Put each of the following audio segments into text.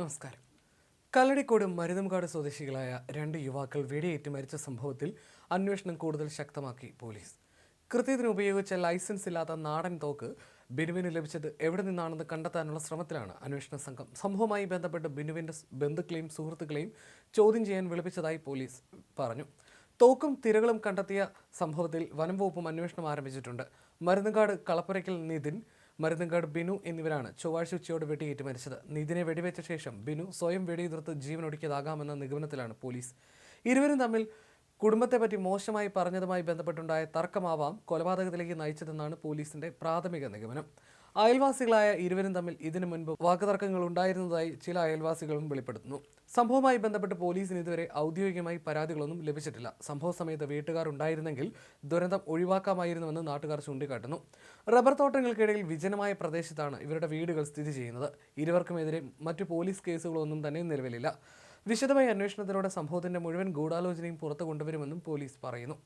നമസ്കാരം. കല്ലടിക്കോട് മരുതംകാട് സ്വദേശികളായ രണ്ട് യുവാക്കൾ വെടിയേറ്റ് മരിച്ച സംഭവത്തിൽ അന്വേഷണം കൂടുതൽ ശക്തമാക്കി പോലീസ്. കൃത്യത്തിന് ഉപയോഗിച്ച ലൈസൻസ് ഇല്ലാത്ത നാടൻ തോക്ക് ബിനുവിന് ലഭിച്ചത് എവിടെ നിന്നാണെന്ന് കണ്ടെത്താനുള്ള ശ്രമത്തിലാണ് അന്വേഷണ സംഘം. സംഭവവുമായി ബന്ധപ്പെട്ട് ബിനുവിന്റെ ബന്ധുക്കളെയും സുഹൃത്തുക്കളെയും ചോദ്യം ചെയ്യാൻ വിളിപ്പിച്ചതായി പോലീസ് പറഞ്ഞു. തോക്കും തിരകളും കണ്ടെത്തിയ സംഭവത്തിൽ വനം വകുപ്പും അന്വേഷണം ആരംഭിച്ചിട്ടുണ്ട്. മരുന്നുകാട് കളപ്പുരയ്ക്കൽ നിതിൻ മരുന്നുകാട് ബിനു എന്നിവരാണ് ചൊവ്വാഴ്ച ഉച്ചയോടെ വെടിയേറ്റ് മരിച്ചത്. നിതിനെ വെടിവെച്ച ശേഷം ബിനു സ്വയം വെടിയുതിർത്ത് ജീവനൊടുക്കിയതാകാമെന്ന നിഗമനത്തിലാണ് പോലീസ്. ഇരുവരും തമ്മിൽ കുടുംബത്തെപ്പറ്റി മോശമായി പറഞ്ഞതുമായി ബന്ധപ്പെട്ടുണ്ടായ തർക്കമാവാം കൊലപാതകത്തിലേക്ക് നയിച്ചതെന്നാണ് പോലീസിന്റെ പ്രാഥമിക നിഗമനം. അയൽവാസികളായ ഇരുവരും തമ്മിൽ ഇതിനു മുൻപ് വാക്കുതർക്കങ്ങൾ ഉണ്ടായിരുന്നതായി ചില അയൽവാസികളും വെളിപ്പെടുത്തുന്നു. സംഭവവുമായി ബന്ധപ്പെട്ട് പോലീസിന് ഇതുവരെ ഔദ്യോഗികമായി പരാതികളൊന്നും ലഭിച്ചിട്ടില്ല. സംഭവ സമയത്ത് വീട്ടുകാർ ഉണ്ടായിരുന്നെങ്കിൽ ദുരന്തം ഒഴിവാക്കാമായിരുന്നുവെന്ന് നാട്ടുകാർ ചൂണ്ടിക്കാട്ടുന്നു. റബ്ബർ തോട്ടങ്ങൾക്കിടയിൽ വിജനമായ പ്രദേശത്താണ് ഇവരുടെ വീടുകൾ സ്ഥിതി ചെയ്യുന്നത്. ഇരുവർക്കുമെതിരെ മറ്റു പോലീസ് കേസുകളൊന്നും തന്നെ നിലവിലില്ല. വിശദമായ അന്വേഷണത്തിലൂടെ സംഭവത്തിന്റെ മുഴുവൻ ഗൂഢാലോചനയും പുറത്തു കൊണ്ടുവരുമെന്നും പോലീസ് പറയുന്നു.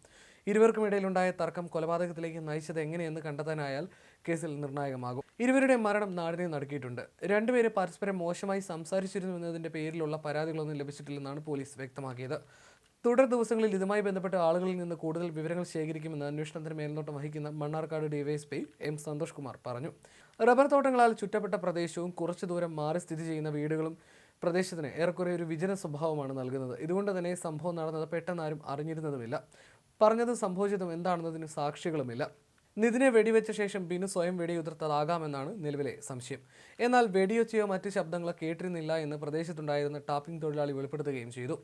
ഇരുവർക്കുമിടയിലുണ്ടായ തർക്കം കൊലപാതകത്തിലേക്ക് നയിച്ചത് എങ്ങനെയെന്ന് കണ്ടെത്താനായാൽ കേസിൽ നിർണായകമാകും. ഇരുവരുടെ മരണം നാടിനെ നടക്കിയിട്ടുണ്ട്. രണ്ടുപേരെ പരസ്പരം മോശമായി സംസാരിച്ചിരുന്നു എന്നതിന്റെ പേരിലുള്ള പരാതികളൊന്നും ലഭിച്ചിട്ടില്ലെന്നാണ് പോലീസ് വ്യക്തമാക്കിയത്. തുടർ ദിവസങ്ങളിൽ ഇതുമായി ബന്ധപ്പെട്ട ആളുകളിൽ നിന്ന് കൂടുതൽ വിവരങ്ങൾ ശേഖരിക്കുമെന്ന് അന്വേഷണത്തിന് മേൽനോട്ടം വഹിക്കുന്ന മണ്ണാർക്കാട് ഡിവൈഎസ്പി എം സന്തോഷ് കുമാർ പറഞ്ഞു. റബ്ബർ തോട്ടങ്ങളാൽ ചുറ്റപ്പെട്ട പ്രദേശവും കുറച്ചു ദൂരം മാറി സ്ഥിതി ചെയ്യുന്ന വീടുകളും പ്രദേശത്തിന് ഏറെക്കുറെ ഒരു വിജന സ്വഭാവമാണ് നൽകുന്നത്. ഇതുകൊണ്ട് തന്നെ സംഭവം നടന്നത് പെട്ടെന്ന് ആരും അറിഞ്ഞിരുന്നതുമില്ല. പറഞ്ഞത് സംഭവിച്ചതും എന്താണെന്നതിന് സാക്ഷികളുമില്ല. നിതിനെ വെടിവെച്ച ശേഷം ബിനു സ്വയം വെടിയുതിർത്തതാകാമെന്നാണ് നിലവിലെ സംശയം. എന്നാൽ വെടിയൊച്ചയോ മറ്റ് ശബ്ദങ്ങളോ കേട്ടിരുന്നില്ല എന്ന് പ്രദേശത്തുണ്ടായിരുന്ന ടാപ്പിംഗ് തൊഴിലാളി വെളിപ്പെടുത്തുകയും ചെയ്തു.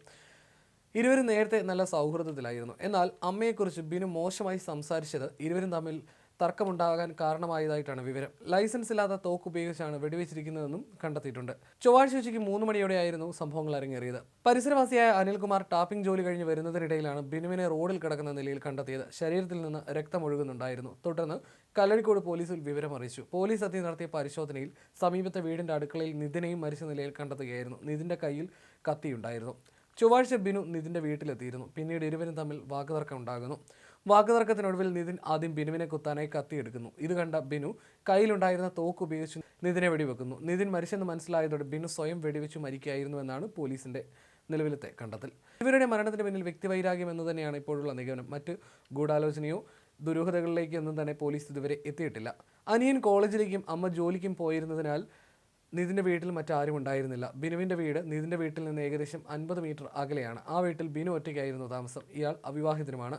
ഇരുവരും നേരത്തെ നല്ല സൗഹൃദത്തിലായിരുന്നു. എന്നാൽ അമ്മയെക്കുറിച്ച് ബിനു മോശമായി സംസാരിച്ചത് ഇരുവരും തമ്മിൽ തർക്കമുണ്ടാകാൻ കാരണമായതായിട്ടാണ് വിവരം. ലൈസൻസ് ഇല്ലാത്ത തോക്ക് ഉപയോഗിച്ചാണ് വെടിവെച്ചിരിക്കുന്നതെന്നും കണ്ടെത്തിയിട്ടുണ്ട്. ചൊവ്വാഴ്ച ഉച്ചയ്ക്ക് മൂന്ന് മണിയോടെയായിരുന്നു സംഭവങ്ങൾ അരങ്ങേറിയത്. പരിസരവാസിയായ അനിൽകുമാർ ടാപ്പിംഗ് ജോലി കഴിഞ്ഞ് വരുന്നതിനിടയിലാണ് ബിനുവിനെ റോഡിൽ കിടക്കുന്ന നിലയിൽ കണ്ടെത്തിയത്. ശരീരത്തിൽ നിന്ന് രക്തമൊഴുകുന്നുണ്ടായിരുന്നു തുടർന്ന് കല്ലഴിക്കോട് പോലീസിൽ വിവരം അറിയിച്ചു പോലീസ് എത്തി നടത്തിയ പരിശോധനയിൽ സമീപത്തെ വീടിന്റെ അടുക്കളയിൽ നിതിനെയും മരിച്ച നിലയിൽ കണ്ടെത്തുകയായിരുന്നു. നിതിന്റെ കയ്യിൽ കത്തിയുണ്ടായിരുന്നു. ചൊവ്വാഴ്ച ബിനു നിതിന്റെ വീട്ടിലെത്തിയിരുന്നു. പിന്നീട് ഇരുവരും തമ്മിൽ വാക്കുതർക്കം ഉണ്ടാകുന്നു. വാക്കുതർക്കത്തിനൊടുവിൽ നിതിൻ ആദ്യം ബിനുവിനെ കുത്താനായി കത്തിയെടുക്കുന്നു. ഇത് കണ്ട ബിനു കയ്യിലുണ്ടായിരുന്ന തോക്ക് ഉപയോഗിച്ച് നിതിനെ വെടിവെക്കുന്നു. നിതിൻ മരിച്ചെന്ന് മനസ്സിലായതോടെ ബിനു സ്വയം വെടിവെച്ച് മരിക്കുകയായിരുന്നു എന്നാണ് പോലീസിന്റെ നിലവിലത്തെ കണ്ടെത്തൽ. ഇവരുടെ മരണത്തിന് പിന്നിൽ വ്യക്തിവൈരാഗ്യം എന്ന് തന്നെയാണ് ഇപ്പോഴുള്ള നിഗമനം. മറ്റ് ഗൂഢാലോചനയോ ദുരൂഹതകളിലേക്കൊന്നും തന്നെ പോലീസ് ഇതുവരെ എത്തിയിട്ടില്ല. അനിയൻ കോളേജിലേക്കും അമ്മ ജോലിക്കും പോയിരുന്നതിനാൽ നിതിന്റെ വീട്ടിൽ മറ്റാരും ഉണ്ടായിരുന്നില്ല. ബിനുവിന്റെ വീട് നിതിന്റെ വീട്ടിൽ നിന്ന് ഏകദേശം അൻപത് മീറ്റർ അകലെയാണ്. ആ വീട്ടിൽ ബിനു ഒറ്റയ്ക്കായിരുന്നു താമസം. ഇയാൾ അവിവാഹിതനുമാണ്.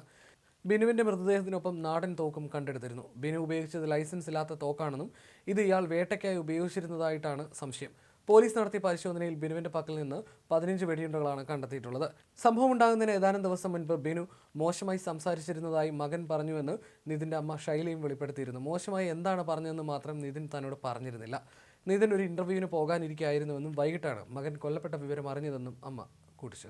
ബിനുവിന്റെ മൃതദേഹത്തിനൊപ്പം നാടൻ തോക്കും കണ്ടെടുത്തിരുന്നു. ബിനു ഉപയോഗിച്ചത് ലൈസൻസ് ഇല്ലാത്ത തോക്കാണെന്നും ഇത് ഇയാൾ വേട്ടയ്ക്കായി ഉപയോഗിച്ചിരുന്നതായിട്ടാണ് സംശയം. പോലീസ് നടത്തിയ പരിശോധനയിൽ ബിനുവിന്റെ പക്കൽ നിന്ന് പതിനഞ്ച് വെടിയുണ്ടകളാണ് കണ്ടെത്തിയിട്ടുള്ളത്. സംഭവം ഉണ്ടാകുന്നതിന് ഏതാനും ദിവസം മുൻപ് ബിനു മോശമായി സംസാരിച്ചിരുന്നതായി മകൻ പറഞ്ഞുവെന്ന് നിതിന്റെ അമ്മ ശൈലിയും വെളിപ്പെടുത്തിയിരുന്നു. മോശമായി എന്താണ് പറഞ്ഞതെന്ന് മാത്രം നിതിൻ തന്നോട് പറഞ്ഞിരുന്നില്ല. നിതിൻ ഒരു ഇന്റർവ്യൂവിന് പോകാനിരിക്കുകയായിരുന്നുവെന്നും വൈകിട്ടാണ് മകൻ കൊല്ലപ്പെട്ട വിവരം അറിഞ്ഞതെന്നും അമ്മ കൂട്ടിച്ചേർത്തു.